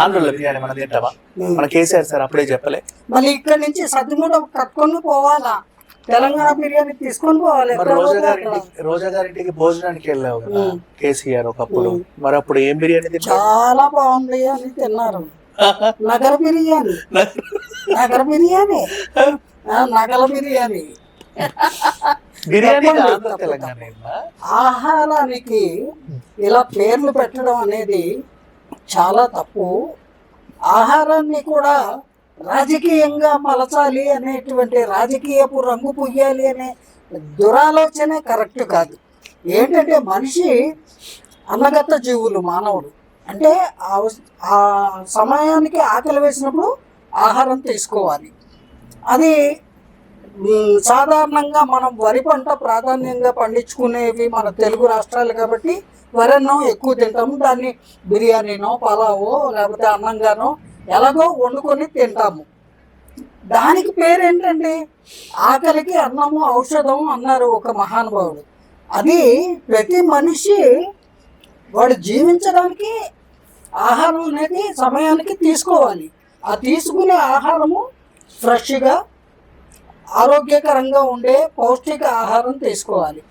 ఆంధ్రలో బిర్యానీ మనం తింటామా మన కేసీఆర్ సార్ అప్పుడే చెప్పలే. మళ్ళీ ఇక్కడ నుంచి సద్దుమూట కట్టుకొని పోవాలా? తెలంగాణ బిర్యానీ తీసుకొని పోవాలి. రోజా. గారింటికి రోజా గారింటికి భోజనానికి వెళ్ళావు కదా కేసీఆర్ ఒకప్పుడు. మరి అప్పుడు ఏం బిర్యానీ తింటావు చాలా బాగుంది అని తిన్నారు. నగర బిర్యానీ. నగర బిర్యానీ. నగల బిర్యానీ. బిర్యానీ? ఆహారానికి ఇలా పేర్లు పెట్టడం అనేది చాలా తప్పు. ఆహారాన్ని కూడా రాజకీయంగా మలచాలి అనేటువంటి రాజకీయపు రంగు పుయ్యాలి అనే దురాలోచనే కరెక్ట్ కాదు. ఏంటంటే మనిషి అన్నగత జీవులు మానవుడు అంటే ఆ ఆ సమయానికి ఆకలి వేసినప్పుడు ఆహారం తీసుకోవాలి. అది సాధారణంగా మనం వరి పంట ప్రాధాన్యంగా పండించుకునేవి మన తెలుగు రాష్ట్రాలు కాబట్టి వరి అన్నం ఎక్కువ తింటాము దాన్ని బిర్యానీనో పలావో లేకపోతే అన్నంగానో ఎలాగో వండుకొని తింటాము. దానికి పేరేంటండి? ఆకలికి అన్నము ఔషధం అన్నారు ఒక మహానుభావుడు. అది ప్రతి మనిషి వాడు జీవించడానికి ఆహారం అనేది సమయానికి తీసుకోవాలి. ఆ తీసుకునే ఆహారము ఫ్రెష్గా ఆరోగ్యకరంగా ఉండే పౌష్టిక ఆహారం తీసుకోవాలి.